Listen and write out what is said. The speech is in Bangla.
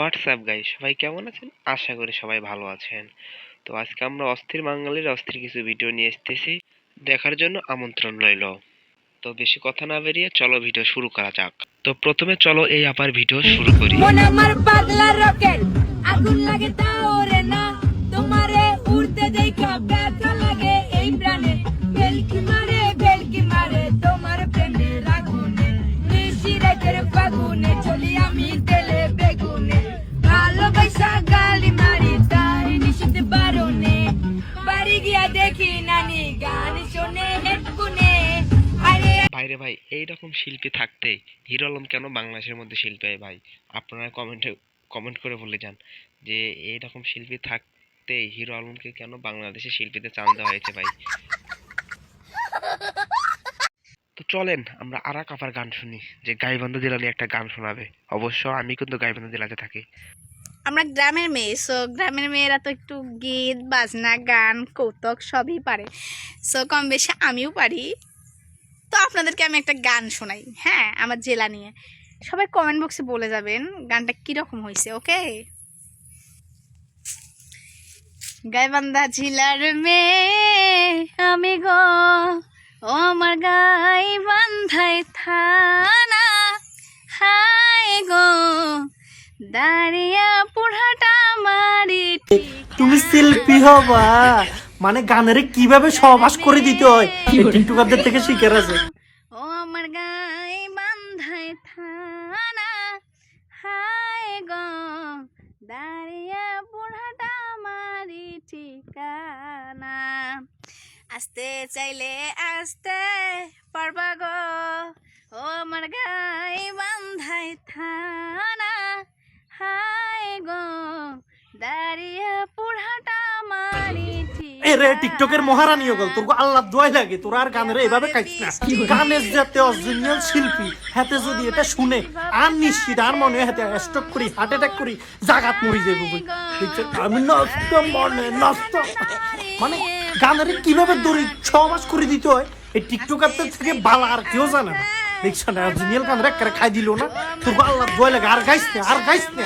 হোয়াটসঅ্যাপ গাই সবাই কেমন আছেন? আশা করি সবাই ভালো আছেন। তো আজকে আমরা অস্থির বাঙালির অস্থির কিছু ভিডিও নিয়ে এসেছি। দেখার জন্য আমন্ত্রণ রইল। তো বেশি কথা না বেরিয়ে চলো ভিডিও শুরু করা যাক। তো প্রথমে চলো এই আপার ভিডিও শুরু করি। মন আমার পাগলা রকেট, আগুন লাগে তাওরে না। তোমারে উড়তে দেখা ব্যথা লাগে এই প্রাণে। বেলকি দেখি নানি আরে। ভাই এইরকম শিল্পী থাকতে হিরো আলম কেন বাংলাদেশের মধ্যে শিল্পী ভাই? আপনারা কমেন্টে কমেন্ট করে বলে যান যে এইরকম শিল্পী থাকতে হিরো আলমকে কেন বাংলাদেশের শিল্পীতে চান দেওয়া হয়েছে ভাই? তো চলেন, আমরা আরা কাপার গান শুনি, যে গাইবান্ধা দিলানি একটা গান শোনাবে। অবশ্য আমি কিন্তু গাইবান্ধা জেলাতে থাকি। আমরা গ্রামের মেয়ে সো গ্রামের মেয়েরা তো একটু গীত, বাজনা, গান, কৌতুক সবই পারে। সো কম বেশি আমিও পারি। তো আপনাদেরকে আমি একটা গান শোনাই হ্যাঁ আমার জেলা নিয়ে। সবাই কমেন্ট বক্সে বলে যাবেন গানটা কীরকম হয়েছে ওকে গাইবান্ধা জেলার মেয়ে, আমি গো, ও আমার গাই বান্ধাই থানা দাঁড়িয়া পুরাটা মারি তুমি শিল্পী হবা। মানে গানের কীভাবে সহবাস করে দিতে হয়? টিকটকারদের থেকে শিখে আছে ও আমার গাই বান্ধাই থানা। হাই গো দাঁড়িয়া বুড়াটা মারি ঠিকানা। আসতে চাইলে আসতে পারবা গো। ও আমার গাই দাঁড়িয়া বুড়াটা মারি এ রে টিকটকের মহারানী হগল তোর আল্লাহ দোয়াই লাগে। তোর আর গানের এভাবে খাইছ না। গানের যাতে অরিজিনাল শিল্পী হাতে যদি এটা শুনে আর নিশ্চিত আর মনে হাতে স্ট্রোক করি হার্ট অ্যাটাক করি জাগাত মরি যাব আমি নষ্ট মনে নষ্ট। মানে গানের কীভাবে দড়ি সহবাস করে দিতে হয় এই টিকটকারদের থেকে বালা আর কেউ জানে না। দেখছ না অরিজিনাল গান রেক খাই দিল না। তোর আল্লাহ দোয়াই লাগে। আর গাইছ না আর গাইছ না।